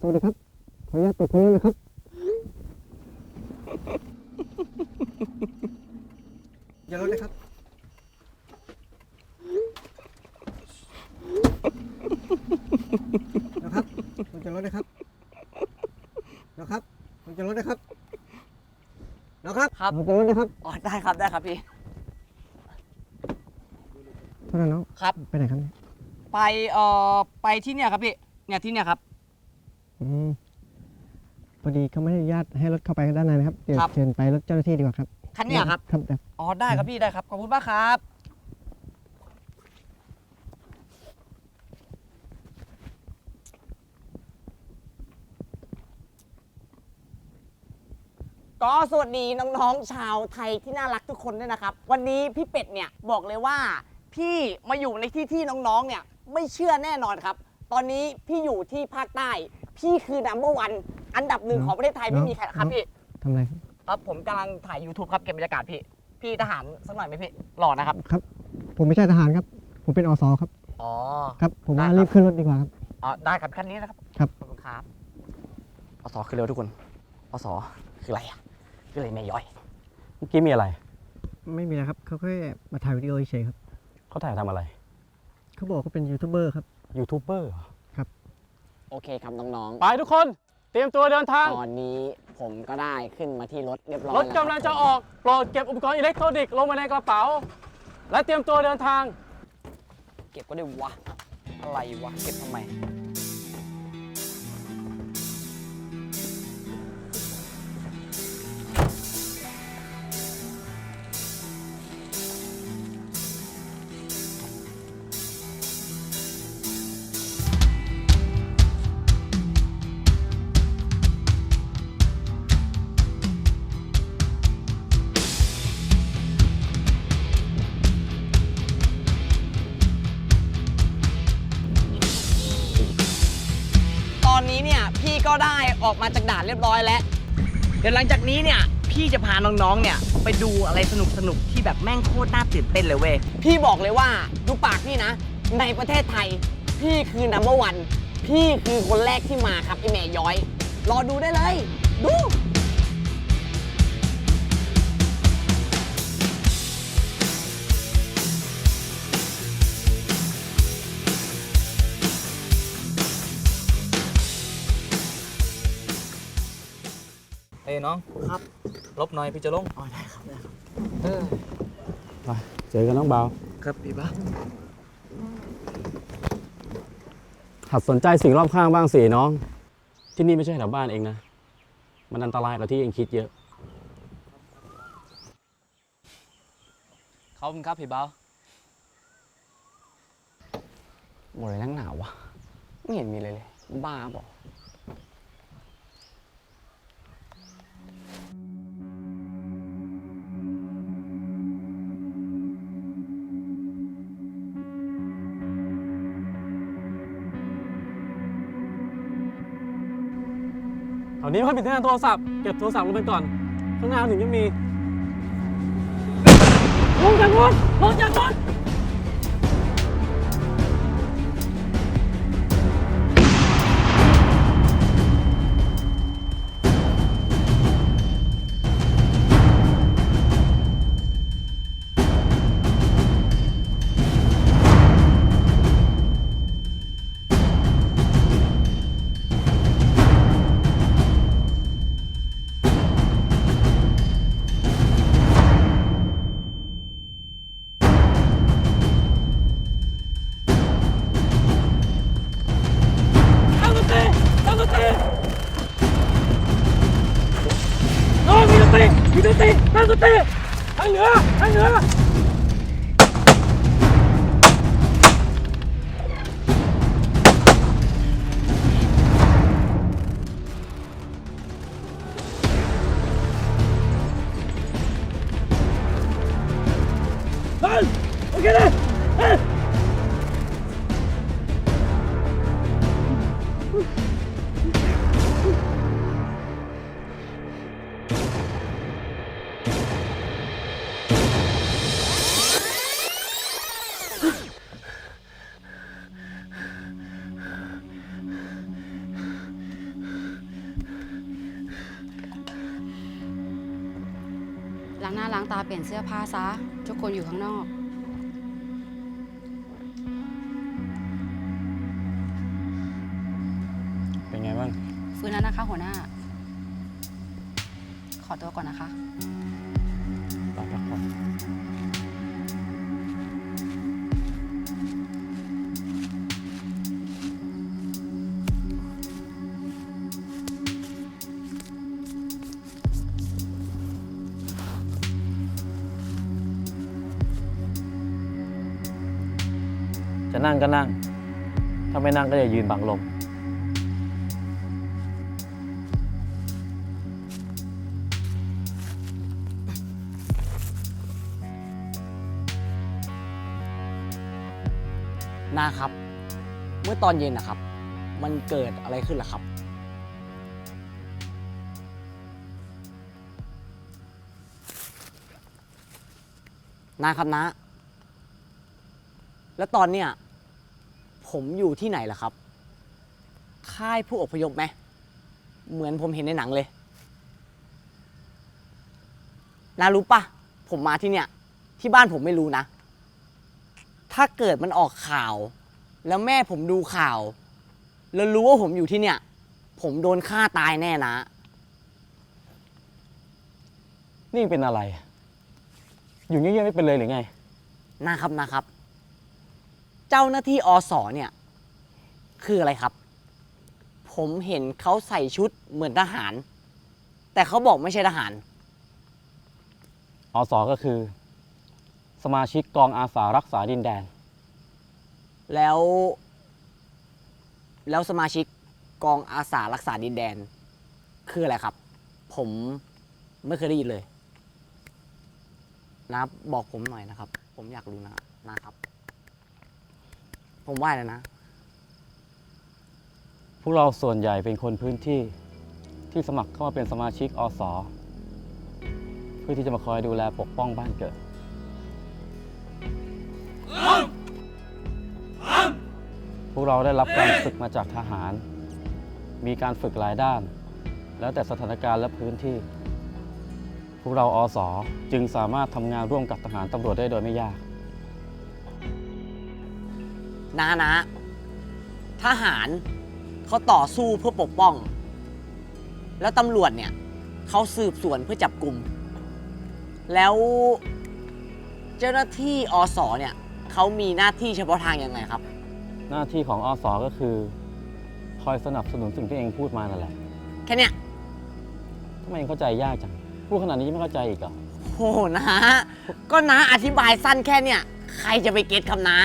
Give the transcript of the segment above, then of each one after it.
สวัสดีครับ ขออนุญาตตรวจค้นนะครับ อย่ารถนะครับ นะครับคุณจะรถนะครับ นะครับคุณจะรถนะครับ นะครับครับคุณจะรถนะครับอ๋อได้ครับได้ครับพี่โทษนะน้องครับ ไปไหนครับเนี่ยไปเอ่อไปที่เนี่ยครับพี่เนี่ยที่เนี่ยครับ อืมพอดีเขาไม่อนุญาตให้รถเข้าไปด้านในนะครับ เดี๋ยวครับ เชิญไปรถเจ้าหน้าที่ดีกว่าครับคันเนี้ยครับ ครับเดี๋ยวอ๋อได้ครับพี่ได้ครับ ขอบคุณมากครับ ก็สวัสดีน้องๆชาวไทยที่น่ารักทุกคนด้วยนะครับ วันนี้พี่เป็ดเนี่ยบอกเลยว่า พี่มาอยู่ในที่ที่น้องๆเนี่ย ไม่เชื่อแน่นอนครับ ตอนนี้พี่อยู่ที่ภาคใต้ พี่คือนัมเบอร์วันอันดับหนึ่งของประเทศไทยไม่มีใครครับพี่ทำอะไรครับครับผมกำลังถ่าย YouTube ครับเก็บบรรยากาศพี่ พี่ทหารสักหน่อยไหมพี่หล่อนะครับ ครับ ผมไม่ใช่ทหารครับ ผมเป็นอสครับ อ๋อ ครับ ผมว่าได้ครับ รีบขึ้นรถดีกว่าครับ อ๋อได้ครับขั้นนี้นะครับครับ ขอบคุณครับอสอคือเร็วทุกคนอสอคืออะไรอะคืออะไรแม่ย้อย เมื่อกี้มีอะไร ไม่มีนะครับเขาแค่มาถ่ายวิดีโอเฉยๆครับเขาถ่ายทำอะไร เขาบอกเขาเป็นยูทูบเบอร์ครับ ยูทูบเบอร์เหรอโอเคครับน้องไปทุกคน เตรียมตัวเดินทาง ๆ ตอนนี้ผมก็ได้ขึ้นมาที่รถเรียบร้อยรถแวกำลังจะออกโปรดเก็บอุปกรณ์อิเล็กทรอนิกส์ลงมาในกระเป๋า และเตรียมตัวเดินทาง เก็บก็ได้วะ อะไรวะ เก็บทำไม ก็ได้ออกมาจากด่านเรียบร้อยแล้ว เดี๋ยวหลังจากนี้เนี่ย พี่จะพาน้องๆ เนี่ยไปดูอะไรสนุกสนุกๆที่แบบแม่งโคตรน่าตื่นเต้นเลยเว้ย พี่บอกเลยว่าดูปากพี่นะ ในประเทศไทย พี่คือนัมเบอร์วัน พี่คือคนแรกที่มาครับไอแม่ย้อย รอดูได้เลย ดู อ้ยน้องครับ ลบหน่อยพี่จะลงอ๋อได้ครับได้ครับไปเจอกันน้องเบาครับพี่บ้าหัดสนใจสิ่งรอบข้างบ้างสิน้อง ที่นี่ไม่ใช่แถวบ้านเองนะ มันอันตรายกว่าที่เองคิดเยอะขอบคุณครับพี่เบาหมดเลยนั่งหนาวะไม่เห็นมีเลยเลย บ้าบอก วนี้ไม่ค่อยมีสัญญาโทรศัพท์ เก็บโทรศัพท์ลงไปก่อน ข้างหน้าถึงจะมี ลงจากรถลงจากรถ ล้างหน้าล้างตาเปลี่ยนเสื้อผ้าซะ ทุกคนอยู่ข้างนอก จะนั่งก็นั่ง ถ้าไม่นั่งก็อย่ายืนบังลม นาครับ เมื่อตอนเย็นนะครับ มันเกิดอะไรขึ้นล่ะครับ นาครับนะ แล้วตอนเนี้ย ผมอยู่ที่ไหนล่ะครับ ค่ายผู้อพยพไหม เหมือนผมเห็นในหนังเลยนารู้ปะผมมาที่เนี่ย ที่บ้านผมไม่รู้นะ ถ้าเกิดมันออกข่าว แล้วแม่ผมดูข่าว แล้วรู้ว่าผมอยู่ที่เนี่ย ผมโดนฆ่าตายแน่นะ นี่เป็นอะไร อยู่เงียบๆไม่เป็นเลยหรือไง นะครับนะครับ เจ้าหน้าที่อสเนี่ยคืออะไรครับ ผมเห็นเขาใส่ชุดเหมือนทหาร แต่เขาบอกไม่ใช่ทหาร อสก็คือ สมาชิกกองอาสารักษาดินแดน แล้ว แล้วสมาชิกกองอาสารักษาดินแดน คืออะไรครับ ผมไม่เคยได้ยินเลย นะบอกผมหน่อยนะครับ ผมอยากรู้นะนะครับ ผมไหว้แล้วนะ พวกเราส่วนใหญ่เป็นคนพื้นที่ที่สมัครเข้ามาเป็นสมาชิกอสเพื่อที่จะมาคอยดูแลปกป้องบ้านเกิด พวกเราได้รับการฝึกมาจากทหาร มีการฝึกหลายด้าน แล้วแต่สถานการณ์และพื้นที่ พวกเราอสจึงสามารถทำงานร่วมกับทหารตำรวจได้โดยไม่ยาก นะนะทหารเขาต่อสู้เพื่อปกป้อง แล้วตำรวจเนี่ยเขาสืบสวนเพื่อจับกลุ่ม แล้วเจ้าหน้าที่อสเนี่ยเขามีหน้าที่เฉพาะทางยังไงครับ หน้าที่ของอสก็คือ คอยสนับสนุนสิ่งที่เองพูดมานั่นแหละแค่เนี้ยทำไมเองเข้าใจยากจังพูดขนาดนี้ยังไม่เข้าใจอีกเหรอโอ้โหนะ ก็นะอธิบายสั้นแค่เนี่ยใครจะไปเก็ตคำนะ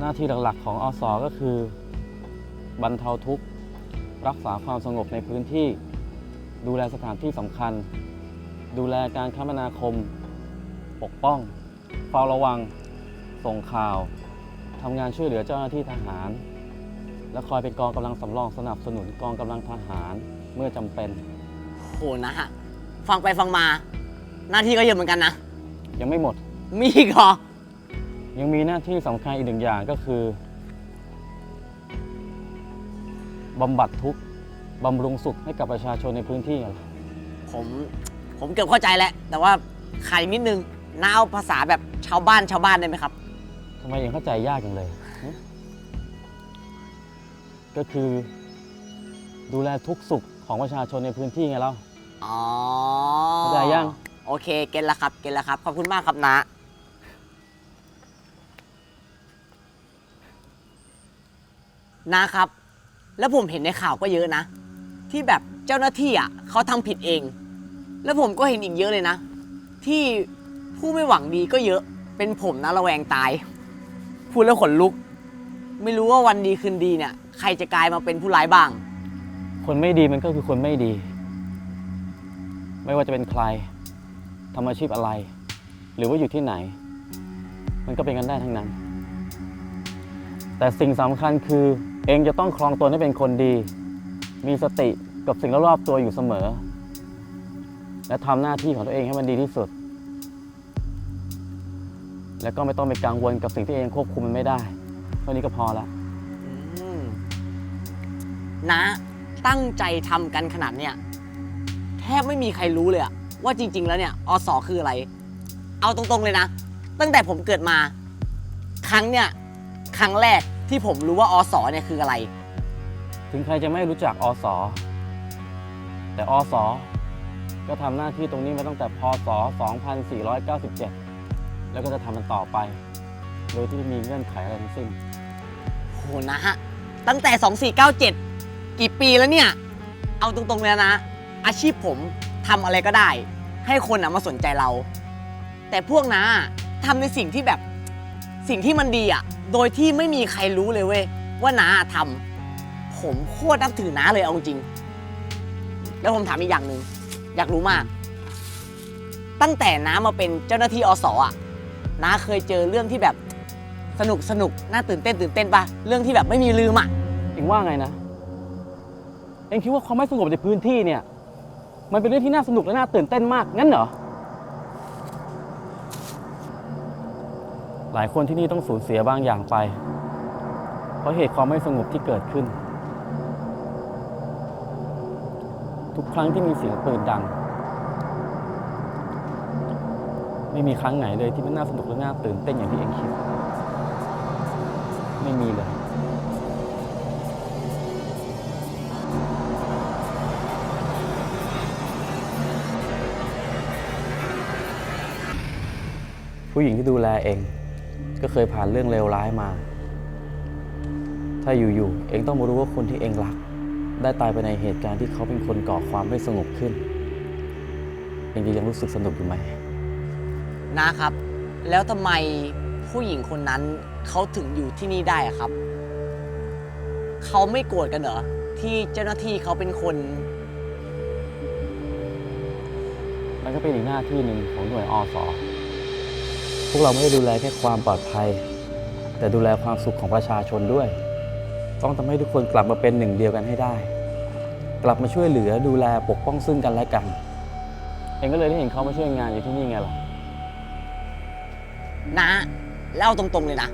หน้าที่หลักๆของอสก็คือ บรรเทาทุกข์ รักษาความสงบในพื้นที่ ดูแลสถานที่สำคัญ ดูแลการคมนาคม ปกป้อง เฝ้าระวัง ส่งข่าวทำงานช่วยเหลือเจ้าหน้าที่ทหาร และคอยเป็นกองกำลังสำรองสนับสนุนกองกำลังทหารเมื่อจำเป็น โหนะฟังไปฟังมา หน้าที่ก็เยอะเหมือนกันนะ ยังไม่หมด มีอีกเหรอ ยังมีหน้าที่สำคัญอีกหนึ่งอย่างก็คือบำบัดทุกข์บำรุงสุขให้กับประชาชนในพื้นที่ไงล่ะผมผมเกือบเข้าใจแล้ว แต่ว่าขาดอีกนิดนึงน้าเอาภาษาแบบชาวบ้านชาวบ้านได้ไหมครับ ทำไมยังเข้าใจยากจังเลยหึก็คือดูแลทุกสุขของประชาชนในพื้นที่ไงเล่าอ๋อเข้าใจยัง โอเค เก็ตแล้วครับ เก็ตแล้วครับ ขอบคุณมากครับนะ นะครับ แล้วผมเห็นในข่าวก็เยอะนะ ที่แบบเจ้าหน้าที่อะเขาทำผิดเอง แล้วผมก็เห็นอีกเยอะเลยนะ ที่ผู้ไม่หวังดีก็เยอะ เป็นผมนะระแวงตาย พูดแล้วขนลุก ไม่รู้ว่าวันดีคืนดีเนี่ย ใครจะกลายมาเป็นผู้ร้ายบ้าง คนไม่ดีมันก็คือคนไม่ดี ไม่ว่าจะเป็นใครทำอาชีพอะไร หรือว่าอยู่ที่ไหน มันก็เป็นกันได้ทั้งนั้น แต่สิ่งสำคัญคือ เองจะต้องครองตนให้เป็นคนดี มีสติกับสิ่งรอบๆตัวอยู่เสมอ และทำหน้าที่ของตัวเองให้มันดีที่สุด แล้วก็ไม่ต้องไปกังวลกับสิ่งที่เองควบคุมมันไม่ได้เท่านี้ก็พอล้วอืมนะตั้งใจทำกันขนาดเนี้ยแทบไม่มีใครรู้เลยอะว่าจริง ๆ แล้วเนี่ยอสคืออะไร เอาตรงๆเลยนะ ตั้งแต่ผมเกิดมา ครั้งเนี่ย ครั้งแรก ที่ผมรู้ว่าอสเนี่ยคืออะไร ถึงใครจะไม่รู้จักอส แต่อส ก็ทำหน้าที่ตรงนี้มาตั้งแต่พศ 2497 แล้วก็จะทำมันต่อไป โดยที่ไม่มีเงื่อนไขอะไรทั้งสิ้น โหนะฮะ ตั้งแต่ 2497 กี่ปีแล้วเนี่ย เอาตรงๆเลยนะ อาชีพผมทำอะไรก็ได้ ให้คนนะมาสนใจเรา แต่พวกน้าทำในสิ่งที่แบบ สิ่งที่มันดีอะโดยที่ไม่มีใครรู้เลยเว้ยว่าน้าทำผมโคตรนับถือน้าเลยเอาจริง แล้วผมถามอีกอย่างหนึ่งอยากรู้มาก ตั้งแต่น้ามาเป็นเจ้าหน้าที่อสอะน้าเคยเจอเรื่องที่แบบสนุกสนุกน่าตื่นเต้นตื่นเต้นปะเรื่องที่แบบไม่มีลืมอะ เองว่าไงนะ เองคิดว่าความไม่สงบในพื้นที่เนี่ย มันเป็นเรื่องที่น่าสนุกและน่าตื่นเต้นมากงั้นเหรอ หลายคนที่นี่ต้องสูญเสียบางอย่างไป เพราะเหตุความไม่สงบที่เกิดขึ้น ทุกครั้งที่มีเสียงปืนดัง ไม่มีครั้งไหนเลยที่มันน่าสนุกและน่าตื่นเต้นอย่างที่เองคิด ไม่มีเลยผู้หญิงที่ดูแลเอง ก็เคยผ่านเรื่องเลวร้ายมา ถ้าอยู่ๆ เองต้องมารู้ว่าคนที่เองรัก ได้ตายไปในเหตุการณ์ที่เขาเป็นคนก่อความไม่สงบขึ้น เองจะยังรู้สึกสนุกอยู่ไหม นะครับ แล้วทำไมผู้หญิงคนนั้นเขาถึงอยู่ที่นี่ได้อะครับ เขาไม่โกรธกันเหรอ ที่เจ้าหน้าที่เขาเป็นคน มันก็เป็นอีกหน้าที่หนึ่งของหน่วยอสพ วกเราไม่ได้ดูแลแค่ความปลอดภัย แต่ดูแลความสุขของประชาชนด้วย ต้องทำให้ทุกคนกลับมาเป็นหนึ่งเดียวกันให้ได้ กลับมาช่วยเหลือดูแลปกป้องซึ่งกันและกัน เองก็เลยได้เห็นเขามาช่วยงานอยู่ที่นี่ไงล่ะนะแล้วเอาตรงๆเลยนะ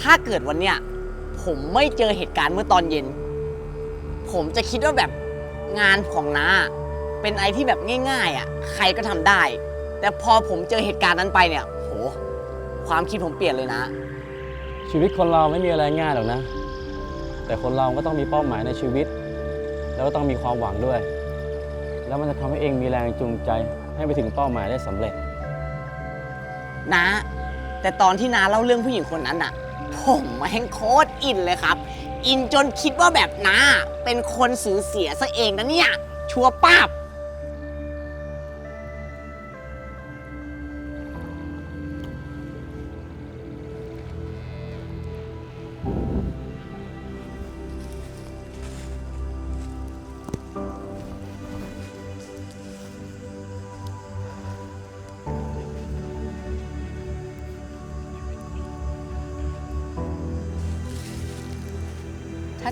ถ้าเกิดวันเนี้ยผมไม่เจอเหตุการณ์เมื่อตอนเย็น ผมจะคิดว่าแบบงานของน้าเป็นไรที่แบบง่าย ๆอะใครก็ทำได้ แต่พอผมเจอเหตุการณ์นั้นไปเนี่ย ความคิดผมเปลี่ยนเลยนะ ชีวิตคนเราไม่มีอะไรง่ายหรอกนะ แต่คนเราก็ต้องมีเป้าหมายในชีวิต แล้วก็ต้องมีความหวังด้วย แล้วมันจะทำให้เองมีแรงจูงใจ ให้ไปถึงเป้าหมายได้สำเร็จ นะ แต่ตอนที่น้าเล่าเรื่องผู้หญิงคนนั้นน่ะผมแม่งโคตรอินเลยครับ อินจนคิดว่าแบบน้าเป็นคนสูญเสียซะเองนะเนี่ย ชัวร์ป้าบ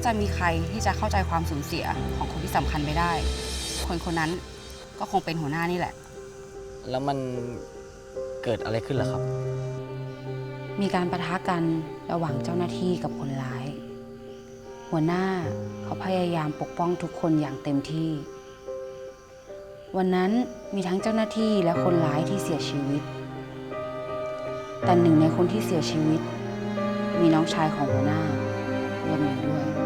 จะมีใครที่จะเข้าใจความสูญเสียของคนที่สำคัญไม่ได้ คนคนนั้นก็คงเป็นหัวหน้านี่แหละ แล้วมันเกิดอะไรขึ้นล่ะครับ มีการประทะกันระหว่างเจ้าหน้าที่กับคนร้าย หัวหน้าเขาพยายามปกป้องทุกคนอย่างเต็มที่ วันนั้นมีทั้งเจ้าหน้าที่และคนร้ายที่เสียชีวิต แต่หนึ่งในคนที่เสียชีวิต มีน้องชายของหัวหน้ารวมอยู่ด้วย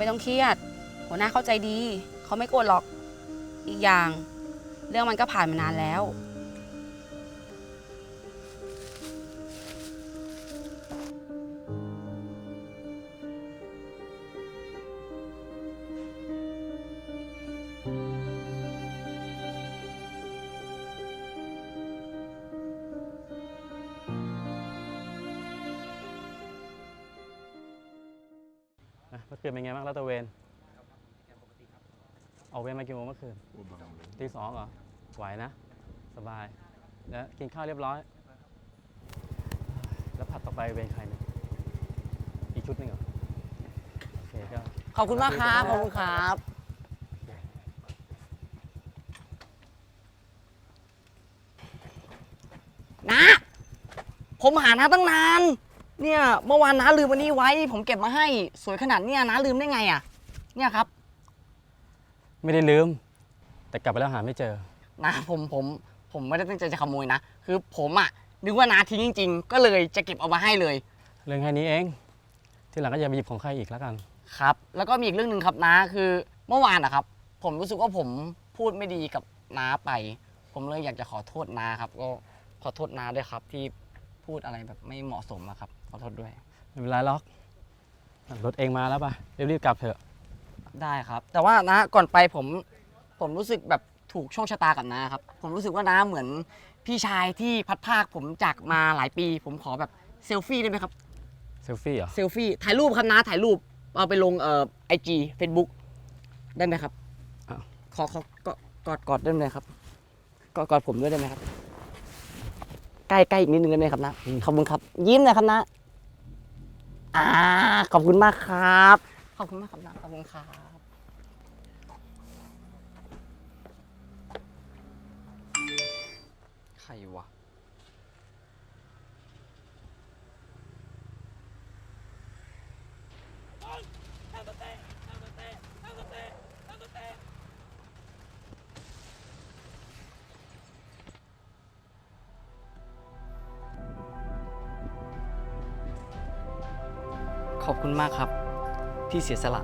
ไม่ต้องเครียด หัวหน้าเข้าใจดี เขาไม่โกรธหรอก อีกอย่าง เรื่องมันก็ผ่านมานานแล้ว คืนเป็นไงบ้างลาดตระเวนออกเวรมากี่โมงเมื่อคืนตีสองเหรอไหวนะ สบาย แล้วกินข้าวเรียบร้อย แล้วผัดต่อไปเวรใครเนี่ยอีกชุดหนึ่งเหรอขอบคุณมากครับ ขอบคุณครับ นะ ผมหาน้าตั้งนาน เนี่ยเมื่อวานน้าลืมวันนี้ไว้ ผมเก็บมาให้สวยขนาดเนี้ยน้าลืมได้ไงอะ เนี่ยครับไม่ได้ลืม แต่กลับไปแล้วหาไม่เจอ นะผมผมผมไม่ได้ตั้งใจจะขโมยนะ คือผมอะนึกว่าน้าทิ้งจริง ๆ ก็เลยจะเก็บเอามาให้เลย เรื่องแค่นี้เอง ที่หลังก็อย่าไปหยิบของใครอีกแล้วกัน ครับ แล้วก็มีอีกเรื่องหนึ่งครับน้าคือเมื่อวานนะครับ ผมรู้สึกว่าผมพูดไม่ดีกับน้าไป ผมเลยอยากจะขอโทษน้าครับ ก็ขอโทษน้าด้วยครับที่ พูดอะไรแบบไม่เหมาะสมอะครับขอโทษด้วยไม่เป็นไรหรอกรถเองมาแล้วป่ะรีบๆกลับเถอะ ได้ครับ แต่ว่านะก่อนไปผมผมรู้สึกแบบถูกโชคชะตากับน้าครับ ผมรู้สึกว่าน้าเหมือนพี่ชายที่พัดภาคผมจากมาหลายปี ผมขอแบบเซลฟี่ได้ไหมครับเซลฟี่เหรอ เซลฟี่ถ่ายรูปครับน้าถ่ายรูปเอาไปลงเอ่อไอจีเฟซบุ๊กได้ไหมครับอ้าว ขอขอกอดกอดกอดได้ไหมครับกอดกอดผมด้วยได้ไหมครับ ใกล้ใกล้อีกนิดนึงได้ไหมครับนะขอบคุณครับ ยิ้มหนะครับนะอ่าขอบคุณมากครับ ขอบคุณมากครับนะขอบคุณครับใครวะ มากครับ ที่เสียสละ